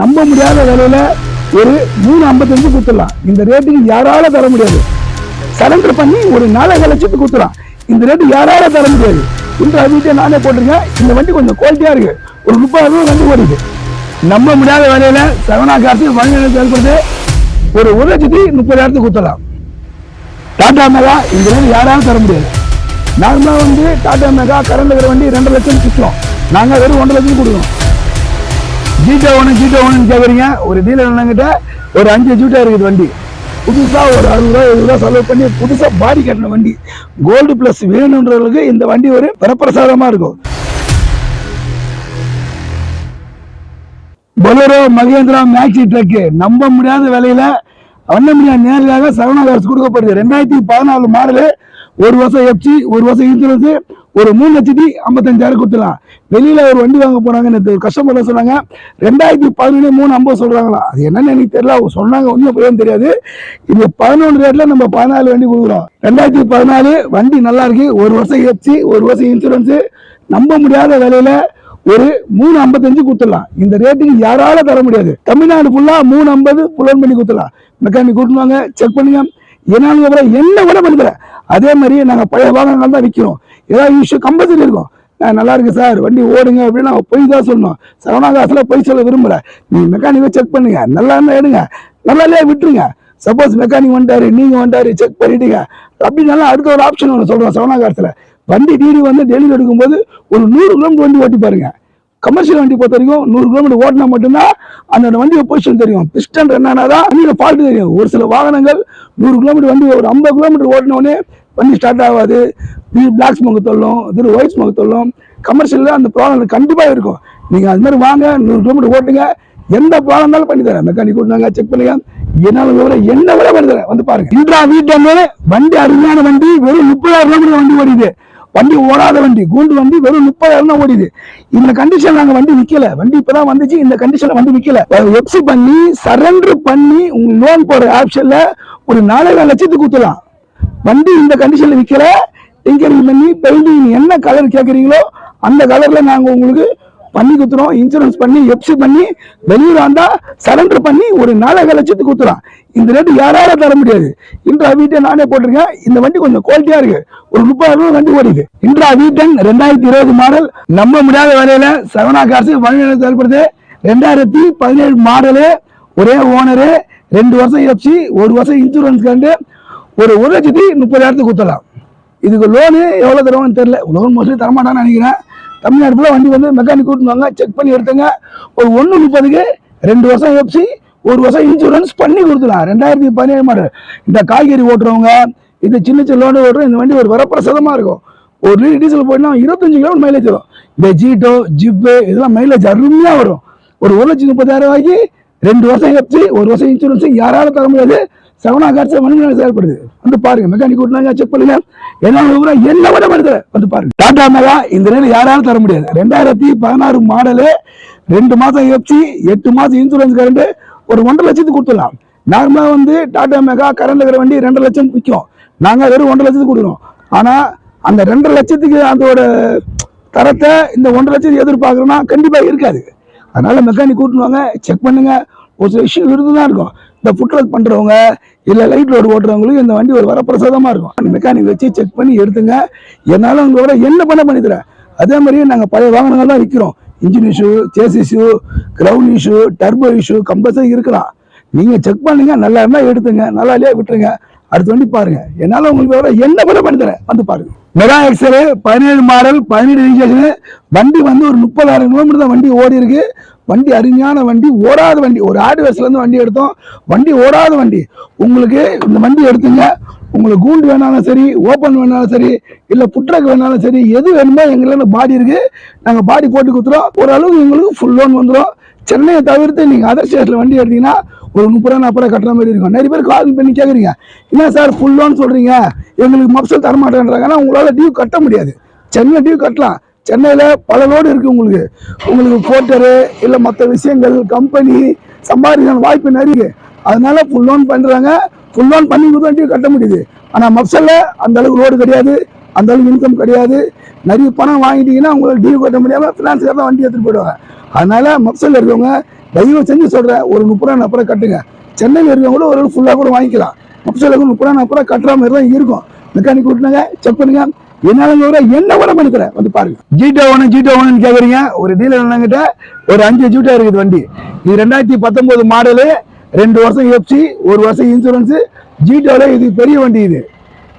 நம்ப முடியாத விலையில ஒரு மூணு ஐம்பத்தஞ்சு கொடுத்துடலாம். இந்த ரேட்டுக்கு யாரால தர முடியாது. சரண்டர் பண்ணி ஒரு நாலரை லட்சத்துக்கு கொடுத்துடலாம். இந்த ரேட்டு யாரால தர முடியாது. இன்று வீட்டை நானே போட்டிருக்கேன். இந்த வண்டி கொஞ்சம் குவாலிட்டியா இருக்கு. ஒரு முப்பது ரூபா வண்டி ஓடிது. நம்ப முடியாத விலையில சரவணா காசு வணிக செயல்படுது ஒரு ஒரு லட்சத்தி முப்பதாயிரத்துக்கு கொடுத்துடலாம். டாடா மெகா இந்த ரேட்டு யாராலும் தர முடியாது. நார்மலாக வந்து டாடா மெகா கரண்ட் இருக்கிற வண்டி ரெண்டு லட்சம் சுற்றுவோம் நாங்கள் வெறும் ஒன்றரை லட்சம் கொடுக்குறோம் ஜீட்டோ ஒன்று ஜீட்டோ ஒன்று கேட்குறீங்க ஒரு டீலர் என்னங்கிட்ட ஒரு அஞ்சு ஜீட்டோ இருக்குது வண்டி. புதுசாக ஒரு அறுபது ரூபா எழுபது ரூபா செலவு பண்ணி புதுசாக பாடி கட்டின வண்டி. கோல்டு ப்ளஸ் வேணுன்றவங்களுக்கு இந்த வண்டி ஒரு வரப்பிரசாதமாக இருக்கும். பொலரோ மகேந்திரா மேக்ஸி ட்ரக்கு நம்ப முடியாத விலையில அண்ணமணியா நேரடியாக சரவணா காசு கொடுக்கப்படுது. ரெண்டாயிரத்தி பதினாலு மாடலு ஒரு வருஷம் எஃப்சி ஒரு வருஷம் இன்சூரன்ஸ் ஒரு மூணு லட்சத்தி ஐம்பத்தஞ்சாயிரம் கொடுத்துலாம் வெளியில ஒரு வண்டி வாங்க போனாங்க நேற்று ஒரு கஸ்டமர் சொன்னாங்க ரெண்டாயிரத்தி பதினொன்று மூணு ஐம்பது சொல்றாங்களா? அது என்னன்னு எனக்கு தெரியல அவங்க சொன்னாங்க ஒன்றும் புரியும் தெரியாது. இது பதினொன்று ரேட்ல நம்ம பதினாலு வண்டி கொடுக்குறோம். ரெண்டாயிரத்தி பதினாலு வண்டி நல்லா இருக்கு ஒரு வருஷம் எஃப்சி ஒரு வருஷம் இன்சூரன்ஸ் நம்ப முடியாத விலையில ஒரு மூணு ஐம்பத்தஞ்சு கொடுத்துடலாம். இந்த ரேட்டுக்கு யாரால தர முடியாது. தமிழ்நாடு ஃபுல்லா மூணு ஐம்பது புலன் பண்ணி கொடுத்துடலாம். மெக்கானிக் கூட்டுவாங்க செக் பண்ணுங்க. என்னாலும் என்ன கூட பண்ணுற அதே மாதிரி நாங்கள் பழைய வாகனங்கள் தான் விற்கிறோம் ஏதாவது இஷ்யூ கம்பல்சரி இருக்கும். நான் நல்லா இருக்கு சார் வண்டி ஓடுங்க அப்படின்னு நான் பொய் தான் சொல்லணும். சரவணா காசுல பொய் சொல்ல விரும்பல. நீ மெக்கானிக்கை செக் பண்ணுங்க நல்லா எடுங்க நல்லா இல்லையா விட்டுருங்க. சப்போஸ் மெக்கானிக் வந்துட்டாரு நீங்க வந்துட்டாரு செக் பண்ணிட்டீங்க. அப்படின்னாலும் அடுத்த ஒரு ஆப்ஷன் ஒன்று சொல்றோம் சரவணா வண்டி டிடி வந்து டெலிவரி எடுக்கும்போது ஒரு நூறு கிலோமீட்டர் வண்டி ஓட்டி பாருங்க. கமர்ஷியல் வண்டி பொறுத்த வரைக்கும் நூறு கிலோமீட்டர் ஓட்டினா மட்டும்தான் அந்த வண்டியோட பொசிஷன் தெரியும். பிஸ்டன் என்னன்னா தான் வண்டியில் ஃபால்ட் தெரியும். ஒரு சில வாகனங்கள் நூறு கிலோமீட்டர் வண்டி ஒரு ஐம்பது கிலோமீட்டர் ஓட்டினோடனே வண்டி ஸ்டார்ட் ஆகாது. பிளாக் ஸ்மோக் தொல்லும் திடீர் ஒயிட் ஸ்மோக் தொல்லும் கமர்ஷியலில் அந்த ப்ராப்ளம் கண்டிப்பாக இருக்கும். நீங்கள் அது மாதிரி வாங்க நூறு கிலோமீட்டர் ஓட்டுங்க. எந்த ப்ராப்ளம் இருந்தாலும் பண்ணி தரேன். மெக்கானிக் கூட்டினாங்க செக் பண்ணுங்க என்னால் விவர என்ன விட பண்ணி தரேன்? வந்து பாருங்க. இன்றா வீட்டு வண்டி அருமையான வண்டி வெறும் முப்பதாயிரம் கிலோமீட்டர் வண்டி ஓடிது. வண்டி ஓடாத வண்டி கூண்டு வண்டி வெறும் முப்பதாயிரம் தான் ஓடிது. இந்த கண்டிஷன் நாங்கள் வண்டி விற்கல வண்டி இப்பதான் வந்துச்சு. இந்த கண்டிஷன்ல வண்டி விற்கல எப்சி பண்ணி சரண்டர் பண்ணி உங்க லோன் போடுற ஆப்ஷன்ல ஒரு நாலரை லட்சத்துக்கு ஊத்தலாம் வண்டி இந்த கண்டிஷன்ல விற்கல டிங்கரிங் பண்ணி பெயிண்டிங் என்ன கலர் கேட்குறீங்களோ அந்த கலர்ல நாங்கள் உங்களுக்கு பண்ணி குத்துறோம் இன்சூரன்ஸ் பண்ணி எப்சி பண்ணி வெளியூர் வந்தா சரண்டர் பண்ணி ஒரு நாலரை லட்சத்துக்கு குத்துறோம் இந்த ரேட்டு யாரால தர முடியாது. இன்றா வீட்டை நானே போட்டிருக்கேன். இந்த வண்டி கொஞ்சம் குவாலிட்டியா இருக்கு. ஒரு முப்பது ரூபாய் வண்டி ஓடிது. இன்றா வீட்டன் ரெண்டாயிரத்தி இருபது மாடல் நம்ப முடியாத விலையில சரவணா காசு வழி செயல்படுது ரெண்டாயிரத்தி பதினேழு மாடலு ஒரே ஓனரு ரெண்டு வருஷம் எப்சி ஒரு வருஷம் இன்சூரன்ஸ் கண்டு ஒரு ஒரு லட்சத்தி முப்பதாயிரத்துக்கு குத்தலாம் இதுக்கு லோனு எவ்வளோ தருவாங்கன்னு தெரில லோன் மோஸ்ட்லி தரமாட்டான்னு நினைக்கிறேன். தமிழ்நாடு ஃபுல்லாக வண்டி வந்து மெக்கானிக் கூட்டுவாங்க செக் பண்ணி எடுத்துங்க. ஒரு ஒன்று முப்பதுக்கு ரெண்டு வருஷம் எப்சி ஒரு வருஷம் இன்சூரன்ஸ் பண்ணி கொடுத்துலாம் ரெண்டாயிரத்தி பதினேழு மாடல் இந்த காய்கறி ஓட்டுறவங்க இந்த சின்ன சின்ன லோனு ஓட்டுறோம் இந்த வண்டி ஒரு வரப்பிரசாதமாக இருக்கும். ஒரு லிட்டர் டீசல் போயிட்டா இருபத்தஞ்சு கிலோமீட்டர் மைலேஜ் வரும். இந்த ஜீட்டோ ஜிப்பு இதெல்லாம் மைலேஜ் அருமையாக வரும். ஒரு ஒரு லட்சத்தி முப்பதாயிரம் ரூபாய்க்கு ரெண்டு வருஷம் எப்சி ஒரு வருஷம் இன்சூரன்ஸு யாராலும் தர முடியாது. செவனா காட்சி செயல்படுது வந்து பாருங்க மெக்கானிக் கூட்டினாங்க செக் பண்ணுங்க. என்ன விவரம் என்ன விட மனிதர் வந்து பாருங்க. டாடா மெகா இந்த நிலையில் யாராலும் தர முடியாது. ரெண்டாயிரத்தி பதினாறு மாடலு ரெண்டு மாதம் எஃப்சி எட்டு மாதம் இன்சூரன்ஸ் கரண்ட் ஒரு ஒன்றரை லட்சத்துக்கு கொடுத்துடலாம். நார்மலாக வந்து டாடா மெகா கரண்ட் இருக்கிற வண்டி ரெண்டு லட்சம் விற்கும் நாங்கள் வெறும் ஒன்றரை லட்சத்துக்கு கொடுக்குறோம். ஆனால் அந்த ரெண்டரை லட்சத்துக்கு அதோட தரத்தை இந்த ஒன்றரை லட்சத்துக்கு எதிர்பார்க்குறோன்னா கண்டிப்பாக இருக்காது. அதனால மெக்கானிக் கூட்டுவாங்க செக் பண்ணுங்கள் ஒரு சில இஷ்யூ இருந்து தான் இருக்கும். இந்த ஃபுட்ரக் பண்ணுறவங்க இல்லை லைட் ரோடு ஓட்டுறவங்களுக்கு இந்த வண்டி ஒரு வரப்பிரசாதமாக இருக்கும். அந்த மெக்கானிக் வச்சு செக் பண்ணி எடுத்துங்க. என்னால உங்களோட என்ன பண்ண பண்ணி தரேன்? அதே மாதிரியே நாங்கள் பழைய வாகனங்கள் தான் விற்கிறோம் engine issue chassis issue ground issue turbo issue compulsory இருக்கலாம். நீங்கள் செக் பண்ணுங்க நல்லா இருந்தால் எடுத்துங்க நல்லா இல்லையா விட்டுருங்க. அடுத்த வண்டி பாருங்க. என்னால் உங்களுக்கு வேற என்ன பண்ண பண்ணி தரேன்? வந்து பாருங்க. மெகா எக்ஸல் பதினேழு மாடல் பதினேழு ரிஜிஸ்ட்ரேஷன் வண்டி வந்து ஒரு முப்பதாயிரம் கிலோமீட்டர் தான் வண்டி ஓடி இருக்கு வண்டி அருமையான வண்டி ஓடாத வண்டி. ஒரு ஆடு வயசுலேருந்து வண்டி எடுத்தோம். வண்டி ஓடாத வண்டி. உங்களுக்கு இந்த வண்டி எடுத்துங்க. உங்களுக்கு கூண்டு வேணாலும் சரி ஓப்பன் வேணாலும் சரி இல்லை புட்ரக் வேணாலும் சரி எது வேணுமோ எங்களுக்கு பாடி இருக்குது நாங்கள் பாடி போட்டு கொடுத்துறோம் ஓரளவுக்கு உங்களுக்கு ஃபுல் லோன் வந்துடும் சென்னையை தவிர்த்து நீங்கள் அதர் ஸ்டேட்டில் வண்டி எடுத்தீங்கன்னா ஒரு முப்பது ரூபா நாற்பது ரூபா கட்டுற மாதிரி இருக்கும். நிறைய பேர் கால் பண்ணி கேட்குறீங்க என்ன சார் ஃபுல் லோன் சொல்கிறீங்க எங்களுக்கு மப்சல் தரமாட்டேன்றாங்கன்னா உங்களால் டியூ கட்ட முடியாது. சென்னை டியூ கட்டலாம். சென்னையில் பல லோடு இருக்குது உங்களுக்கு. உங்களுக்கு கோட்டரு இல்லை மற்ற விஷயங்கள் கம்பெனி சம்பாதிக்கிற வாய்ப்பு நிறைய அதனால் அதனால ஃபுல் லோன் பண்ணுறாங்க ஃபுல் லோன் பண்ணி கொடுத்து கட்ட முடியுது. ஆனால் மப்சலில் அந்த அளவுக்கு லோடு கிடையாது. அந்த அளவுக்கு இன்கம் கிடையாது. நிறைய பணம் வாங்கிட்டீங்கன்னா உங்களுக்கு டியூ கட்ட முடியாமல் ஃபினான்ஸ்கார தான் வண்டி எடுத்துகிட்டு போயிடுவாங்க. அதனால் மப்சலில் இருக்கவங்க தயவு செஞ்சு சொல்கிறேன் ஒரு முப்பது ரூபா நாற்பது கட்டுங்க. சென்னையில் இருக்கவங்க கூட ஒரு ஃபுல்லாக கூட வாங்கிக்கலாம். மப்சல் முப்பது ரூபா நாற்பது ரூபா கட்டுற மாதிரி தான் இருக்கும் மெக்கானிக் விட்டுனாங்க செக் பண்ணுங்க. என்னால வர என்ன கூட பண்ணிக்கிறேன் வந்து பாருங்க. ஜீட்டோ ஒன்று ஜீட்டோ ஒன்னு கேட்குறீங்க ஒரு டீலர் என்னங்கிட்ட ஒரு அஞ்சு ஜீட்டோ இருக்குது வண்டி. இது ரெண்டாயிரத்தி பத்தொம்போது மாடலு ரெண்டு வருஷம் எஃப்சி ஒரு வருஷம் இன்சூரன்ஸு ஜீட்டோவில் இது பெரிய வண்டி இது.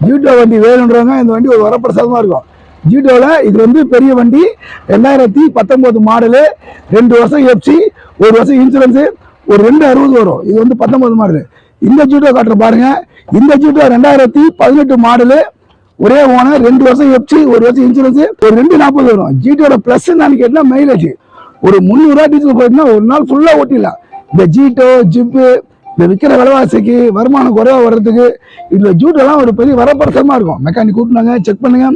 ஜீட்டோ வண்டி வேணுன்றவங்க இந்த வண்டி ஒரு வரப்பிரசாதமாக இருக்கும். ஜீட்டோவில் இது வந்து பெரிய வண்டி. ரெண்டாயிரத்தி பத்தொம்போது மாடலு ரெண்டு வருஷம் எஃப்சி ஒரு வருஷம் இன்சூரன்ஸு ஒரு ரெண்டு அறுபது வரும். இது வந்து பத்தொம்போது மாடலு இந்த ஜீட்டோ காட்டுற பாருங்கள் இந்த ஜீட்டோ ரெண்டாயிரத்தி பதினெட்டு மாடலு ஒரே ஓனர் ரெண்டு வருஷம் எப்சி ஒரு வருஷம் இன்சூரன்ஸ் ஒரு ரெண்டு நாற்பது வரும். ஜிடியோட பிளஸ் என்னன்னு கேட்டா மைலேஜ் ஒரு முந்நூறுரூவா டீசல் போயிட்டுனா ஒரு நாள் ஃபுல்லாக ஓட்டிடலாம். இந்த ஜீட்டோ ஜிப்பு இந்த விற்கிற விலைவாசிக்கு வருமானம் குறைவாக வர்றதுக்கு இந்த ஜூட்டெல்லாம் ஒரு பெரிய வரப்பிரசமா இருக்கும். மெக்கானிக் கூட்டினாங்க செக் பண்ணுங்க.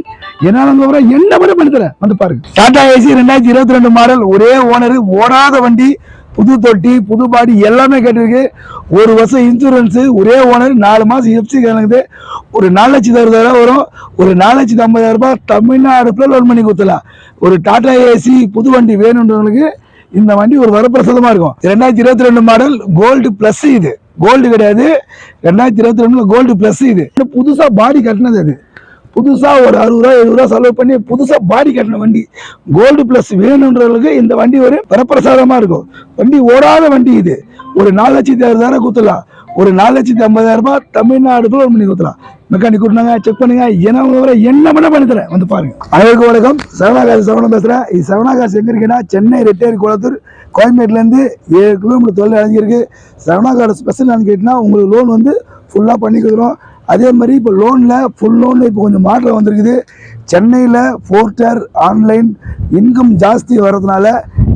என்னால வர என்ன கூட பண்ணி தரேன் வந்து பாருங்க. டாடா ஏசி ரெண்டாயிரத்தி இருபத்தி ரெண்டு மாடல் ஒரே ஓனர் ஓடாத வண்டி புது தொட்டி புது பாடி எல்லாமே கேட்டிருக்கு. ஒரு வருஷம் இன்சூரன்ஸு ஒரே ஓனர் நாலு மாதம் எஃப்சி கணக்குது. ஒரு நாலு லட்சத்தி அறுபதாயிரம் வரும். ஒரு நாலு லட்சத்தி ஐம்பதாயிரம் ரூபாய் தமிழ்நாடு ஃபுல்லாக லோன் பண்ணி கொடுத்துலாம் ஒரு டாடா ஏசி புது வண்டி வேணுன்றவங்களுக்கு இந்த வண்டி ஒரு வரப்பிரசாதமாக இருக்கும். ரெண்டாயிரத்தி இருபத்தி ரெண்டு மாடல் கோல்டு ப்ளஸ் இது. கோல்டு கிடையாது. ரெண்டாயிரத்தி இருபத்தி ரெண்டில் கோல்டு ப்ளஸ் இது. புதுசாக பாடி கட்டினது அது. புதுசாக ஒரு அறுபது ரூபா எழுபது ரூபா செலவு பண்ணி புதுசாக பாடி கட்டின வண்டி. கோல்டு ப்ளஸ் வேணுன்றவங்களுக்கு இந்த வண்டி ஒரு வரப்பிரசாதமா இருக்கும். வண்டி ஓடாத வண்டி இது. ஒரு நாலு லட்சத்தி அறுபதாயிரம் குத்தலாம் ஒரு நாலு லட்சத்தி ஐம்பதாயிரம் ரூபாய் தமிழ்நாடு ஒரு பண்ணி கொடுத்துலாம் மெக்கானிக் கூட்டினாங்க செக் பண்ணுங்க. என்ன வர என்ன பண்ண பண்ணி தரேன். வந்து பாருங்க. அனைவருக்கும் வணக்கம். சரவணாகாசி சரவணம் பேசுகிறேன் இது சரவணாகாசி எங்கே இருக்குன்னா சென்னை ரெட்டேரி குளத்தூர் கோயம்பேட்டிலேருந்து ஏழு கிலோமீட்டர் தொழில் அடங்கியிருக்கு சரவணாகாடு ஸ்பெஷல் கேட்டிங்கன்னா உங்களுக்கு லோன் வந்து ஃபுல்லாக பண்ணி கொடுக்குறோம் அதே மாதிரி இப்போ லோனில் ஃபுல் லோனில் இப்போ கொஞ்சம் மாற்றம் வந்திருக்குது. சென்னையில் ஃபோர்டர் ஆன்லைன் இன்கம் ஜாஸ்தி வர்றதுனால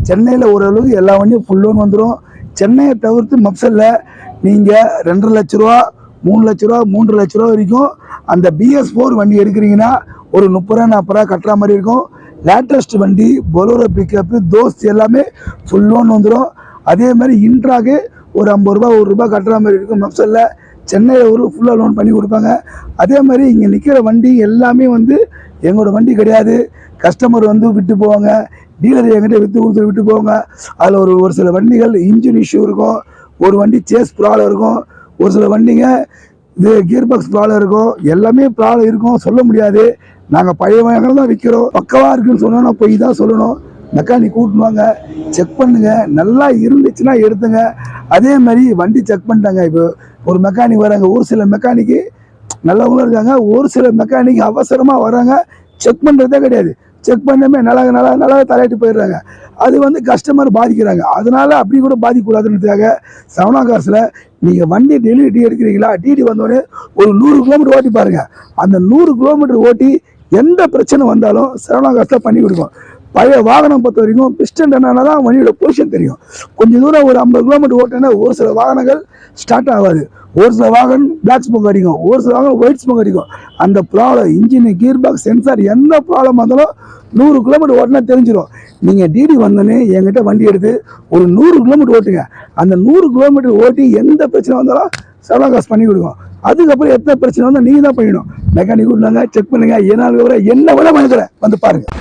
சென்னையில் ஓரளவுக்கு எல்லா வண்டியும் ஃபுல் லோன் வந்துடும் சென்னையை தவிர்த்து மப்சலில் நீங்கள் ரெண்டரை லட்ச ரூபா மூணு லட்ச ரூபா மூன்று லட்ச ரூபா வரைக்கும் அந்த பிஎஸ் ஃபோர் வண்டி எடுக்கிறீங்கன்னா ஒரு முப்பது ரூபா நாற்பது ரூபா கட்டுற மாதிரி இருக்கும். லேட்டஸ்ட் வண்டி பொலோரோ பிக்கப்பு தோஸ்த் எல்லாமே ஃபுல் லோன் வந்துடும் அதே மாதிரி இன்ட்ராக்கு ஒரு ஐம்பது ரூபா ஒரு ரூபா கட்டுற மாதிரி இருக்கும் மப்சலில். சென்னையில் ஒரு ஃபுல்லாக லோன் பண்ணி கொடுப்பாங்க. அதே மாதிரி இங்கே நிற்கிற வண்டி எல்லாமே வந்து எங்களோட வண்டி கிடையாது. கஸ்டமர் வந்து விட்டு போவாங்க. டீலர் எங்கிட்ட விற்று கொடுத்து விட்டு போவாங்க. அதில் ஒரு ஒரு சில வண்டிகள் இன்ஜின் இஷ்யூ இருக்கும். ஒரு வண்டி சேஸ் ப்ராப்ளம் இருக்கும். ஒரு சில வண்டிங்க இது கியர் பாக்ஸ் ப்ராப்ளம் இருக்கும். எல்லாமே ப்ராப்ளம் இருக்கும். சொல்ல முடியாது. நாங்கள் பழைய வகைகள் தான் விற்கிறோம் பக்கவாக இருக்குன்னு சொன்னோன்னா போய் தான் சொல்லணும். மெக்கானிக் கூட்டுவாங்க செக் பண்ணுங்க. நல்லா இருந்துச்சுன்னா எடுத்துங்க. அதே மாதிரி வண்டி செக் பண்ணிட்டாங்க. இப்போ ஒரு மெக்கானிக் வராங்க. ஒரு சில மெக்கானிக்கு நல்லவங்களும் இருக்காங்க. ஒரு சில மெக்கானிக் அவசரமாக வராங்க. செக் பண்ணுறதே கிடையாது. செக் பண்ணமே நல்லா நல்லா நல்லா தலையிட்டு போயிடுறாங்க. அது வந்து கஸ்டமர் பாதிக்கிறாங்க. அதனால அப்படி கூட பாதிக்கக்கூடாதுன்றதுக்காக சவனா காசில் நீங்கள் வண்டி டெலிவரி டீ எடுக்கிறீங்களா டிடி வந்தோடனே ஒரு நூறு கிலோமீட்டர் ஓட்டி பாருங்கள் அந்த நூறு கிலோமீட்டர் ஓட்டி எந்த பிரச்சனை வந்தாலும் சரவணா காசில் பண்ணி கொடுக்கும். பழைய வாகனம் பொறுத்த வரைக்கும் பிஸ்டன் என்னன்னா தான் வண்டியோட பொசிஷன் தெரியும். கொஞ்சம் தூரம் ஒரு ஐம்பது கிலோமீட்டர் ஓட்டினா ஒரு சில வாகனங்கள் ஸ்டார்ட் ஆகாது. ஒரு சில வாகனம் பிளாக் ஸ்மோக் அடிக்கும். ஒரு சில வாகனம் ஒயிட் ஸ்மோக் அடிக்கும். அந்த problem engine gear box sensor எந்த ப்ராப்ளம் வந்தாலும் நூறு கிலோமீட்டர் ஓட்டினா தெரிஞ்சிடும் நீங்கள் டிடி வந்தோன்னே என்கிட்ட வண்டி எடுத்து ஒரு நூறு கிலோமீட்டர் ஓட்டுங்க. அந்த நூறு கிலோமீட்டர் ஓட்டி எந்த பிரச்சனை வந்தாலும் செலவாக காசு பண்ணி கொடுக்கும். அதுக்கப்புறம் எத்தனை பிரச்சனை வந்தால் நீங்கள் தான் பண்ணிடணும். மெக்கானிக் விடுனாங்க செக் பண்ணுங்கள் ஏன்னா என்ன விட பண்ணி வந்து பாருங்கள்